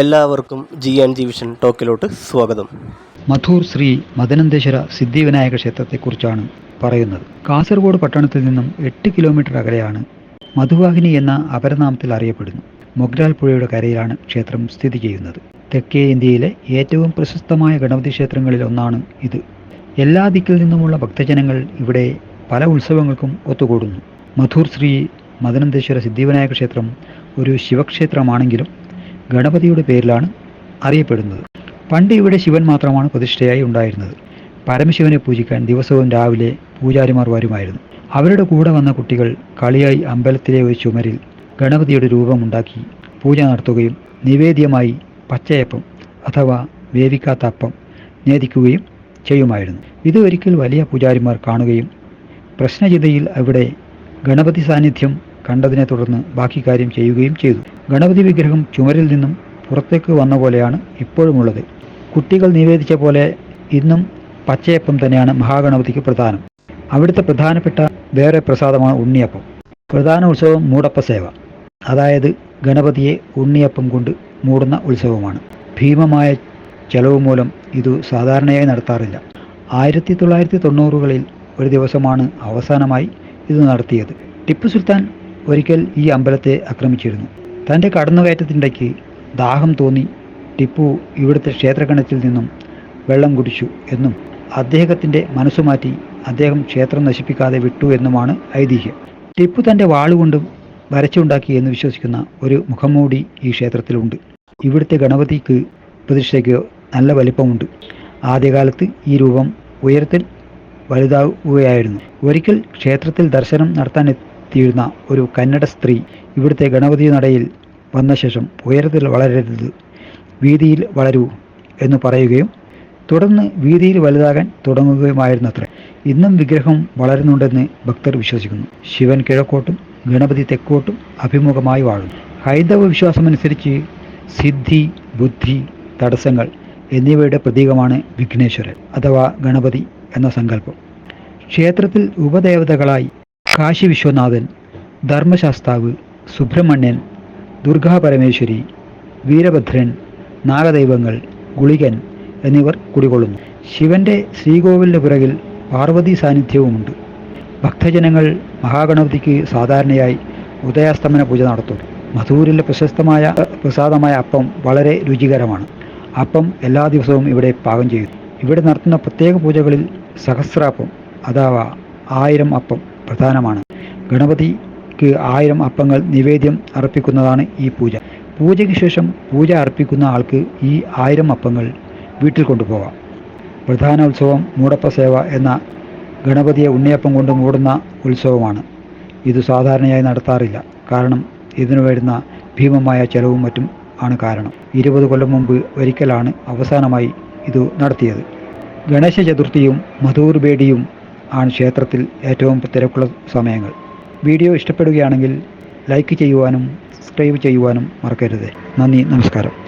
എല്ലാവർക്കും G and G vision ടോക്കിലോട്ട് സ്വാഗതം. മധൂർ ശ്രീ മദനന്തേശ്വര സിദ്ധിവിനായക ക്ഷേത്രത്തെക്കുറിച്ചാണ് പറയുന്നത്. കാസർഗോഡ് പട്ടണത്തിൽ നിന്നും എട്ട് കിലോമീറ്റർ അകലെയാണ് മധുവാഹിനി എന്ന അപരനാമത്തിൽ അറിയപ്പെടുന്നു. മൊഗ്രാൽ പുഴയുടെ കരയിലാണ് ക്ഷേത്രം സ്ഥിതി ചെയ്യുന്നത്. തെക്കേ ഇന്ത്യയിലെ ഏറ്റവും പ്രശസ്തമായ ഗണപതി ക്ഷേത്രങ്ങളിൽ ഒന്നാണ് ഇത്. എല്ലാ ദിക്കിൽ നിന്നുമുള്ള ഭക്തജനങ്ങൾ ഇവിടെ പല ഉത്സവങ്ങൾക്കും ഒത്തുകൂടുന്നു. മധൂർ ശ്രീ മദനന്തേശ്വര സിദ്ധിവിനായക ക്ഷേത്രം ഒരു ശിവക്ഷേത്രമാണെങ്കിലും ഗണപതിയുടെ പേരിലാണ് അറിയപ്പെടുന്നത്. പണ്ട് ഇവിടെ ശിവൻ മാത്രമാണ് പ്രതിഷ്ഠയായി ഉണ്ടായിരുന്നത്. പരമശിവനെ പൂജിക്കാൻ ദിവസവും രാവിലെ പൂജാരിമാർ വരുമായിരുന്നു. അവരുടെ കൂടെ വന്ന കുട്ടികൾ കളിയായി അമ്പലത്തിലെ ഒരു ചുമരിൽ ഗണപതിയുടെ രൂപമുണ്ടാക്കി പൂജ നടത്തുകയും നിവേദ്യമായി പച്ചയപ്പം അഥവാ വേവിക്കാത്ത അപ്പം നേദിക്കുകയും ചെയ്യുമായിരുന്നു. ഇത് ഒരിക്കൽ വലിയ പൂജാരിമാർ കാണുകയും പ്രശ്നചിതയിൽ അവിടെ ഗണപതി സാന്നിധ്യം കണ്ടതിനെ തുടർന്ന് ബാക്കി കാര്യം ചെയ്യുകയും ചെയ്തു. ഗണപതി വിഗ്രഹം ചുമരിൽ നിന്നും പുറത്തേക്ക് വന്ന പോലെയാണ് ഇപ്പോഴുമുള്ളത്. കുട്ടികൾ നിവേദിച്ച പോലെ ഇന്നും പച്ചയപ്പം തന്നെയാണ് മഹാഗണപതിക്ക് പ്രധാനം. അവിടുത്തെ പ്രധാനപ്പെട്ട വേറെ പ്രസാദമാണ് ഉണ്ണിയപ്പം. പ്രധാന ഉത്സവം മൂടപ്പ സേവ. അതായത് ഗണപതിയെ ഉണ്ണിയപ്പം കൊണ്ട് മൂടുന്ന ഉത്സവമാണ്. ഭീമമായ ചെലവ് മൂലം ഇത് സാധാരണയായി നടത്താറില്ല. ആയിരത്തി തൊള്ളായിരത്തി തൊണ്ണൂറുകളിൽ ഒരു ദിവസമാണ് അവസാനമായി ഇത് നടത്തിയത്. ടിപ്പു സുൽത്താൻ ഒരിക്കൽ ഈ അമ്പലത്തെ ആക്രമിച്ചിരുന്നു. തന്റെ കടന്നുകയറ്റത്തിനിടയ്ക്ക് ദാഹം തോന്നി. ടിപ്പു ഇവിടുത്തെ ക്ഷേത്രഗണത്തിൽ നിന്നും വെള്ളം കുടിച്ചു എന്നും അദ്ദേഹത്തിന്റെ മനസ്സുമാറ്റി അദ്ദേഹം ക്ഷേത്രം നശിപ്പിക്കാതെ വിട്ടു എന്നുമാണ് ഐതിഹ്യം. ടിപ്പു തന്റെ വാളുകൊണ്ടും വരച്ചുണ്ടാക്കി എന്ന് വിശ്വസിക്കുന്ന ഒരു മുഖംമൂടി ഈ ക്ഷേത്രത്തിലുണ്ട്. ഇവിടുത്തെ ഗണപതിക്ക് പ്രതിഷ്ഠയ്ക്ക് നല്ല വലിപ്പമുണ്ട്. ആദ്യകാലത്ത് ഈ രൂപം ഉയരത്തിൽ വലുതാവുകയായിരുന്നു. ഒരിക്കൽ ക്ഷേത്രത്തിൽ ദർശനം നടത്താനെത്തിയിരുന്ന ഒരു കന്നഡ സ്ത്രീ ഇവിടുത്തെ ഗണപതി നടയിൽ വന്ന ശേഷം ഉയരത്തിൽ വളരരുത് വീതിയിൽ വളരൂ എന്ന് പറയുകയും തുടർന്ന് വീതിയിൽ വലുതാകാൻ തുടങ്ങുകയുമായിരുന്നത്രേ. ഇന്നും വിഗ്രഹം വളരുന്നുണ്ടെന്ന് ഭക്തർ വിശ്വസിക്കുന്നു. ശിവൻ കിഴക്കോട്ടും ഗണപതി തെക്കോട്ടും അഭിമുഖമായി വാഴുന്നു. ഹൈന്ദവ വിശ്വാസമനുസരിച്ച് സിദ്ധി ബുദ്ധി തടസ്സങ്ങൾ എന്നിവയുടെ പ്രതീകമാണ് വിഘ്നേശ്വരൻ അഥവാ ഗണപതി എന്ന സങ്കല്പം. ക്ഷേത്രത്തിൽ ഉപദേവതകളായി കാശി വിശ്വനാഥൻ ധർമ്മശാസ്താവ് സുബ്രഹ്മണ്യൻ ദുർഗാ പരമേശ്വരി വീരഭദ്രൻ നാഗദൈവങ്ങൾ ഗുളികൻ എന്നിവർ കുടികൊള്ളുന്നു. ശിവന്റെ ശ്രീകോവിലിന് പിറകിൽ പാർവതി സാന്നിധ്യവുമുണ്ട്. ഭക്തജനങ്ങൾ മഹാഗണപതിക്ക് സാധാരണയായി ഉദയാസ്തമന പൂജ നടത്തും. മധൂരിലെ പ്രശസ്തമായ പ്രസാദമായ അപ്പം വളരെ രുചികരമാണ്. അപ്പം എല്ലാ ദിവസവും ഇവിടെ പാകം ചെയ്യുന്നു ഇവിടെ നടത്തുന്ന പ്രത്യേക പൂജകളിൽ സഹസ്രാപ്പം അഥവാ ആയിരം അപ്പം പ്രധാനമാണ്. ഗണപതിക്ക് ആയിരം അപ്പങ്ങൾ നിവേദ്യം അർപ്പിക്കുന്നതാണ് ഈ പൂജ. പൂജയ്ക്ക് ശേഷം പൂജ അർപ്പിക്കുന്ന ആൾക്ക് ഈ ആയിരം അപ്പങ്ങൾ വീട്ടിൽ കൊണ്ടുപോകാം പ്രധാന ഉത്സവം മൂടപ്പ സേവ എന്ന ഗണപതിയെ ഉണ്ണിയപ്പം കൊണ്ട് മൂടുന്ന ഉത്സവമാണ്. ഇത് സാധാരണയായി നടത്താറില്ല. കാരണം ഇതിനു വരുന്ന ഭീമമായ ചെലവും മറ്റും ആണ് കാരണം. ഇരുപത് കൊല്ലം മുമ്പ് ഒരിക്കലാണ് അവസാനമായി ഇത് നടത്തിയത്. ഗണേശ ചതുർത്ഥിയും മധൂർ ബേഡിയും ആണ് ക്ഷേത്രത്തിൽ ഏറ്റവും തിരക്കുള്ള സമയങ്ങൾ. വീഡിയോ ഇഷ്ടപ്പെടുകയാണെങ്കിൽ ലൈക്ക് ചെയ്യുവാനും സബ്സ്ക്രൈബ് ചെയ്യുവാനും മറക്കരുത്. നന്ദി നമസ്കാരം.